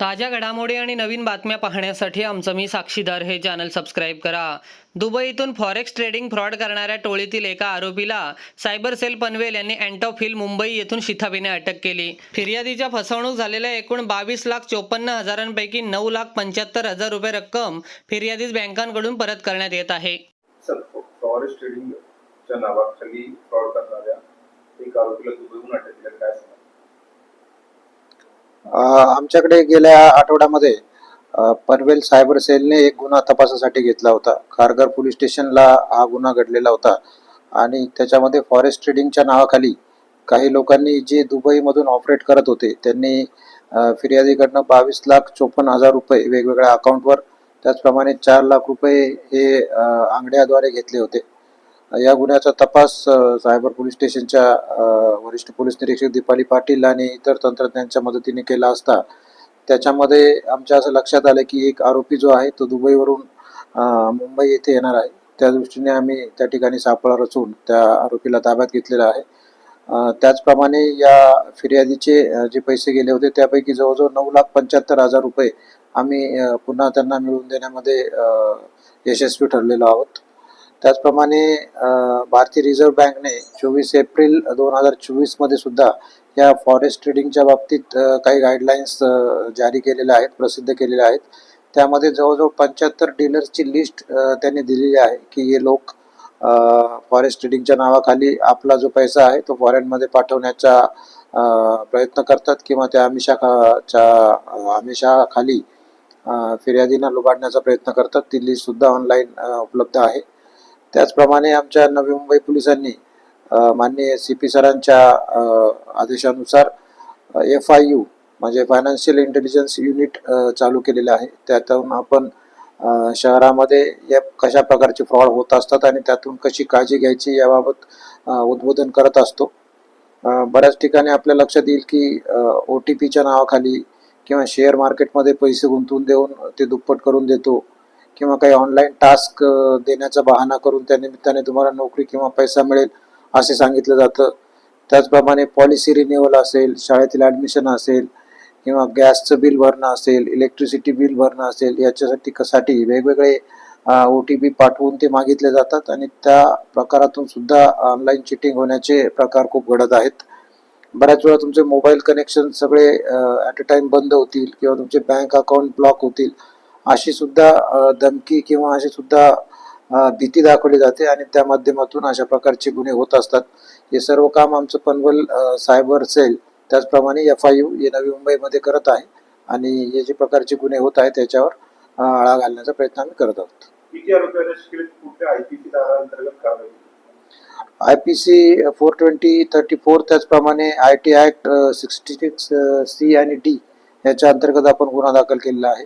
ताज्या घडामोडी आणि नवीन बातम्या पाहण्यासाठी आमचं मी साक्षीदार हे चॅनल सबस्क्राईब करा. दुबईतून फॉरेक्स ट्रेडिंग फ्रॉड करणाऱ्या टोळीतील एका आरोपीला सायबर सेल पनवेल यांनी अँटॉप हिल मुंबई येथून शिथाबीने अटक केली. फिर्यादीच्या फसवणूक झालेल्या एकूण बावीस लाख चोपन्न हजारांपैकी नऊ लाख पंच्याहत्तर हजार रुपये रक्कम फिर्यादीस बँकांकडून परत करण्यात येत आहे. नावाखाली फ्रॉड करणाऱ्या एक आरोपीला दुबईहून अटक केलं. काय आमच्याकडे गेल्या आठवड्यामध्ये पनवेल सायबर सेलने एक गुन्हा तपासासाठी घेतला होता. खारघर पोलीस स्टेशनला हा गुन्हा घडलेला होता आणि त्याच्यामध्ये फॉरेस्ट ट्रेडिंगच्या नावाखाली काही लोकांनी जे दुबईमधून ऑपरेट करत होते त्यांनी फिर्यादीकडनं बावीस लाख चोपन्न हजार रुपये वेगवेगळ्या अकाउंटवर त्याचप्रमाणे चार लाख रुपये हे आंगड्याद्वारे घेतले होते. या गुन्ह्याचा तपास सायबर पोलीस स्टेशनच्या वरिष्ठ पोलीस निरीक्षक दीपाली पाटील आणि इतर तंत्रज्ञांच्या मदतीने केला असता त्याच्यामध्ये आमच्या असं लक्षात आलं की एक आरोपी जो आहे तो दुबईवरून मुंबई येथे येणार आहे. त्या दृष्टीने आम्ही त्या ठिकाणी सापळा रचून त्या आरोपीला ताब्यात घेतलेला आहे. त्याचप्रमाणे या फिर्यादीचे जे पैसे गेले होते त्यापैकी जवळजवळ नऊ लाख पंच्याहत्तर हजार रुपये आम्ही पुन्हा त्यांना मिळवून देण्यामध्ये यशस्वी ठरलेलो आहोत. त्याचप्रमाणे भारतीय रिझर्व्ह बँकने चोवीस एप्रिल दोन हजार चोवीसमध्ये सुद्धा या फॉरेस्ट ट्रेडिंगच्या बाबतीत काही गाईडलाईन्स जारी केलेल्या आहेत प्रसिद्ध केलेल्या आहेत. त्यामध्ये जवळजवळ पंच्याहत्तर डीलर्सची लिस्ट त्यांनी दिलेली आहे की हे लोक फॉरेस्ट ट्रेडिंगच्या नावाखाली आपला जो पैसा आहे तो फॉरेनमध्ये पाठवण्याचा प्रयत्न करतात किंवा त्या आमिषाच्या आमिषाखाली फिर्यादींना लुबाडण्याचा प्रयत्न करतात. ती लिस्टसुद्धा ऑनलाईन उपलब्ध आहे. त्याचप्रमाणे आमच्या नवी मुंबई पोलिसांनी माननीय सी पी सरांच्या आदेशानुसार एफ आय यू म्हणजे फायनान्शियल इंटेलिजन्स युनिट चालू केलेलं आहे. त्यातून आपण शहरामध्ये या कशा प्रकारचे फ्रॉड होत असतात आणि त्यातून कशी काळजी घ्यायची याबाबत उद्बोधन करत असतो. बऱ्याच ठिकाणी आपल्या लक्षात येईल की ओ टी पीच्या नावाखाली किंवा शेअर मार्केटमध्ये पैसे गुंतवून देऊन ते दुप्पट करून देतो. किंवा काही ऑनलाईन टास्क देण्याचा बहाणा करून त्या निमित्ताने तुम्हाला नोकरी किंवा पैसा मिळेल असे सांगितलं जातं. त्याचप्रमाणे पॉलिसी रिन्युअल असेल शाळेतील ॲडमिशन असेल किंवा गॅसचं बिल भरणं असेल इलेक्ट्रिसिटी बिल भरणं असेल याच्यासाठी कसाठी वेगवेगळे ओ टी पी पाठवून ते मागितले जातात आणि त्या प्रकारातून सुद्धा ऑनलाईन चिटिंग होण्याचे प्रकार खूप घडत आहेत. बऱ्याच वेळा तुमचे मोबाईल कनेक्शन सगळे ॲट अ टाइम बंद होतील किंवा तुमचे बँक अकाउंट ब्लॉक होतील. अशी सुद्धा धमकी किंवा अशी सुद्धा भीती दाखवली जाते आणि त्या माध्यमातून अशा प्रकारचे गुन्हे होत असतात. हे सर्व काम आमचं पनवेल सायबर सेल त्याचप्रमाणे एफ आय यू हे नवी मुंबईमध्ये करत आहे आणि हे जे प्रकारचे गुन्हे होत आहेत त्याच्यावर आळा घालण्याचा प्रयत्न आम्ही करत आहोत. I P C four twenty thirty four त्याचप्रमाणे I T act sixty six C आणि डी याच्या अंतर्गत आपण गुन्हा दाखल केलेला आहे.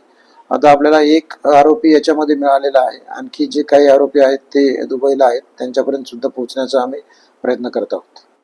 आता आपल्याला एक आरोपी याच्यामध्ये मिळालेला आहे. आणखी जे काही आरोपी आहेत ते दुबईला आहेत. त्यांच्यापर्यंत सुद्धा पोहोचण्याचा आम्ही प्रयत्न करत आहोत.